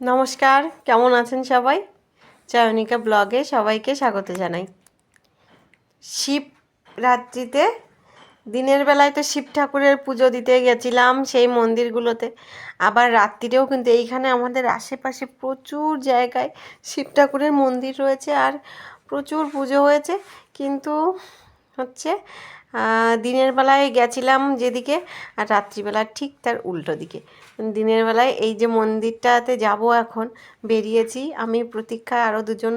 নমস্কার, কেমন আছেন সবাই? চয়নিকা ব্লগে সবাইকে স্বাগত জানাই। শিব রাত্রিতে, দিনের বেলায় তো শিব ঠাকুরের পুজো দিতে গেছিলাম সেই মন্দিরগুলোতে। আবার রাত্রিরেও কিন্তু এইখানে আমাদের আশেপাশে প্রচুর জায়গায় শিব ঠাকুরের মন্দির রয়েছে আর প্রচুর পুজো হয়েছে। কিন্তু হচ্ছে। দিনের বেলায় গেছিলাম যেদিকে আর রাত্রিবেলা ঠিক তার উল্টো দিকে। দিনের বেলায় এই যে মন্দিরটাতে যাব এখন, বেরিয়েছি। আমি প্রতীক্ষা আরও দুজন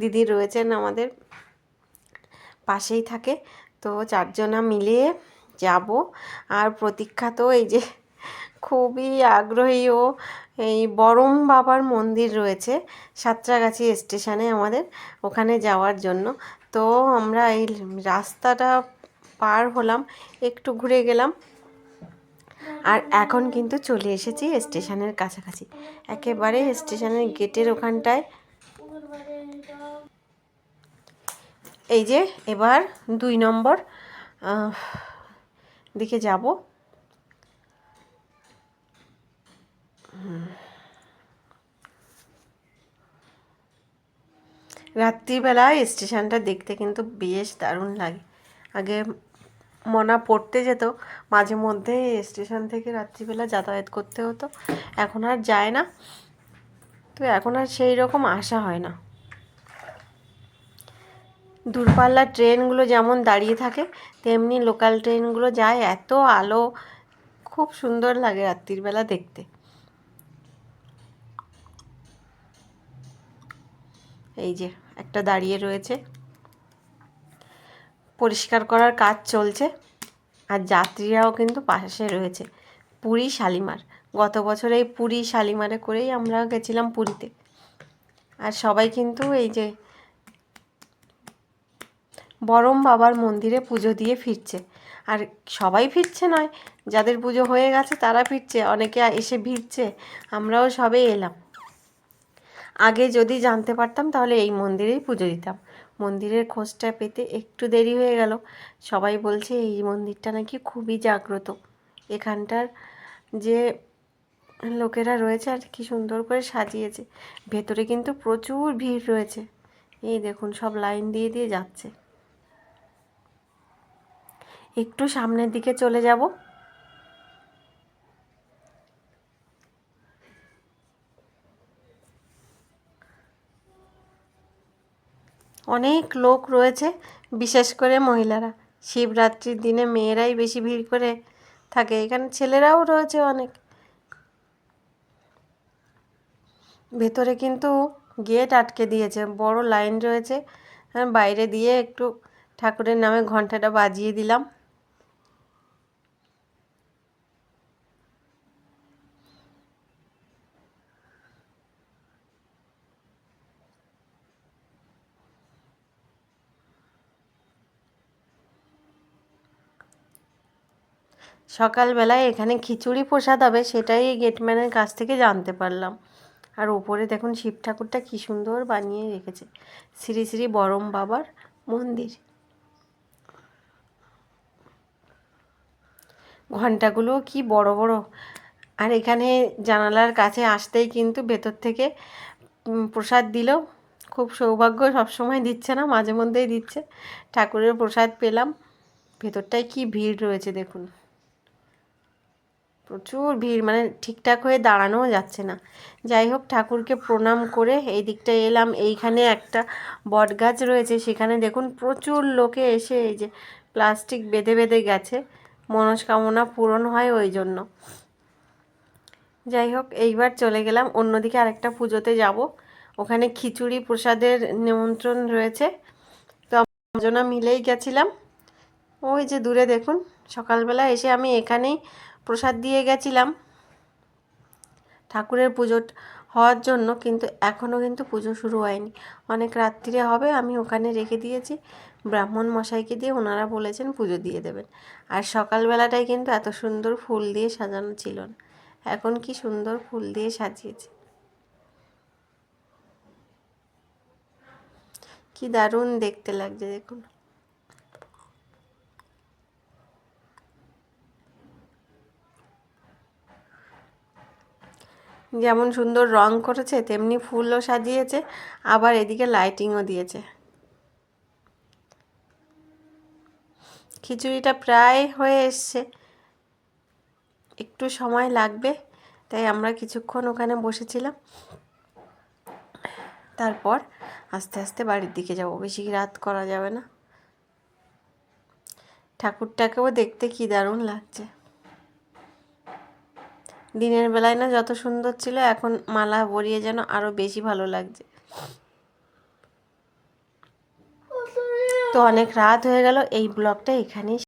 দিদি রয়েছেন আমাদের পাশেই থাকে। তো চারজনা মিলিয়ে যাব। আর প্রতীক্ষা তো এই যে খুবই আগ্রহী ও এই বরম বাবার মন্দির রয়েছে সাঁতরাগাছি স্টেশনে আমাদের ওখানে যাওয়ার জন্য। তো আমরা এই রাস্তাটা পার হলাম, একটু ঘুরে গেলাম। আর এখন কিন্তু চলে এসেছি স্টেশনের কাছাকাছি। একেবারে স্টেশনের গেটের ওখানটায়। এই যে এবার দুই নম্বর দিকে যাব। রাত্রিবেলায় স্টেশনটা দেখতে কিন্তু বেশ দারুণ লাগে। আগে মনা পড়তে যেত, মাঝে মধ্যে স্টেশন থেকে রাত্রিবেলা যাতায়াত করতে হতো। এখন আর যায় না, তো এখন আর সেই রকম আসা হয় না। দূরপাল্লার ট্রেনগুলো যেমন দাঁড়িয়ে থাকে, তেমনি লোকাল ট্রেনগুলো যায়। এত আলো, খুব সুন্দর লাগে রাত্রির বেলা দেখতে। এই যে একটা দাঁড়িয়ে রয়েছে। পরিষ্কার করার কাজ চলছে। আর যাত্রীরাও কিন্তু পাশে রয়েছে। পুরী শালিমার। গত বছর এই পুরী শালিমারে করেই আমরা গেছিলাম পুরীতে। আর সবাই কিন্তু এই যে বরম বাবার মন্দিরে পুজো দিয়ে ফিরছে। আর সবাই ফিরছে নয়, যাদের পুজো হয়ে গেছে তারা ফিরছে। অনেকে এসে ভিড়ছে আমরাও সবে এলাম। আগে যদি জানতে পারতাম, তাহলে এই মন্দিরেই পুজো দিতাম। মন্দিরের খোঁজটা পেতে একটু দেরি হয়ে গেল। সবাই বলছে, এই মন্দিরটা নাকি খুবই জাগ্রত। এখানটার যে লোকেরা রয়েছে আর কি সুন্দর করে সাজিয়েছে, ভেতরে কিন্তু প্রচুর ভিড় রয়েছে। এই দেখুন, সব লাইন দিয়ে দিয়ে যাচ্ছে। একটু সামনের দিকে চলে যাব। অনেক লোক রয়েছে, বিশেষ করে মহিলারা। শিবরাত্রির দিনে মেয়েরাই বেশি ভিড় করে থাকে, এখানে ছেলেরাও রয়েছে অনেক। ভেতরে কিন্তু গেট আটকে দিয়েছে, বড় লাইন রয়েছে। বাইরে দিয়ে একটু ঠাকুরের নামে ঘন্টাটা বাজিয়ে দিলাম। সকালবেলায় এখানে খিচুড়ি প্রসাদ হবে সেটাই এই গেটম্যানের কাছ থেকে জানতে পারলাম। আর ওপরে দেখুন শিব ঠাকুরটা কী সুন্দর বানিয়ে রেখেছে। শ্রী শ্রী বরম বাবার মন্দির। ঘন্টাগুলো কি বড় বড়। আর এখানে জানালার কাছে আসতেই কিন্তু ভেতর থেকে প্রসাদ দিল। খুব সৌভাগ্য সবসময় দিচ্ছে না, মাঝে মধ্যেই দিচ্ছে। ঠাকুরের প্রসাদ পেলাম। ভেতরটায় কি ভিড় রয়েছে দেখুন। প্রচুর ভিড় মানে ঠিকঠাক হয়ে দাঁড়ানোও যাচ্ছে না। যাই হোক, ঠাকুরকে প্রণাম করে এই দিকটায় এলাম। এইখানে একটা বট গাছ রয়েছে, সেখানে দেখুন প্রচুর লোকে এসে এই যে প্লাস্টিক বেঁধে বেঁধে গেছে। মনস্কামনা পূরণ হয় ওই জন্য। যাই হোক, এইবার চলে গেলাম, অন্যদিকে আরেকটা পুজোতে যাব। ওখানে খিচুড়ি প্রসাদের নিমন্ত্রণ রয়েছে। তো আমরা মিলেই গেছিলাম। ওই যে দূরে দেখুন সকালবেলা এসে আমি এখানেই প্রসাদ দিয়ে গেছিলাম ঠাকুরের পুজো হওয়ার জন্য, কিন্তু এখনও কিন্তু পুজো শুরু হয়নি। অনেক রাত্রিরে হবে, আমি ওখানে রেখে দিয়েছি। ব্রাহ্মণ মশাইকে দিয়ে ওনারা বলেছেন পুজো দিয়ে দেবেন। আর সকালবেলাটাই কিন্তু এত সুন্দর ফুল দিয়ে সাজানো ছিল না। এখন কি সুন্দর ফুল দিয়ে সাজিয়েছে। কি দারুণ দেখতে লাগছে, দেখুন। যেমন সুন্দর রং করেছে, তেমনি ফুলও সাজিয়েছে, আবার এদিকে লাইটিংও দিয়েছে। খিচুড়িটা প্রায় হয়ে এসছে। একটু সময় লাগবে, তাই আমরা কিছুক্ষণ ওখানে বসেছিলাম। তারপর আস্তে আস্তে বাড়ির দিকে যাব, বেশি রাত করা যাবে না। ঠাকুরটাকেও দেখতে কি দারুণ লাগছে। দিনের বেলায় না যত সুন্দর ছিল, এখন মালা পরিয়ে যেন আরও বেশি ভালো লাগছে। তো অনেক রাত হয়ে গেল, এই ব্লগটা এখানেই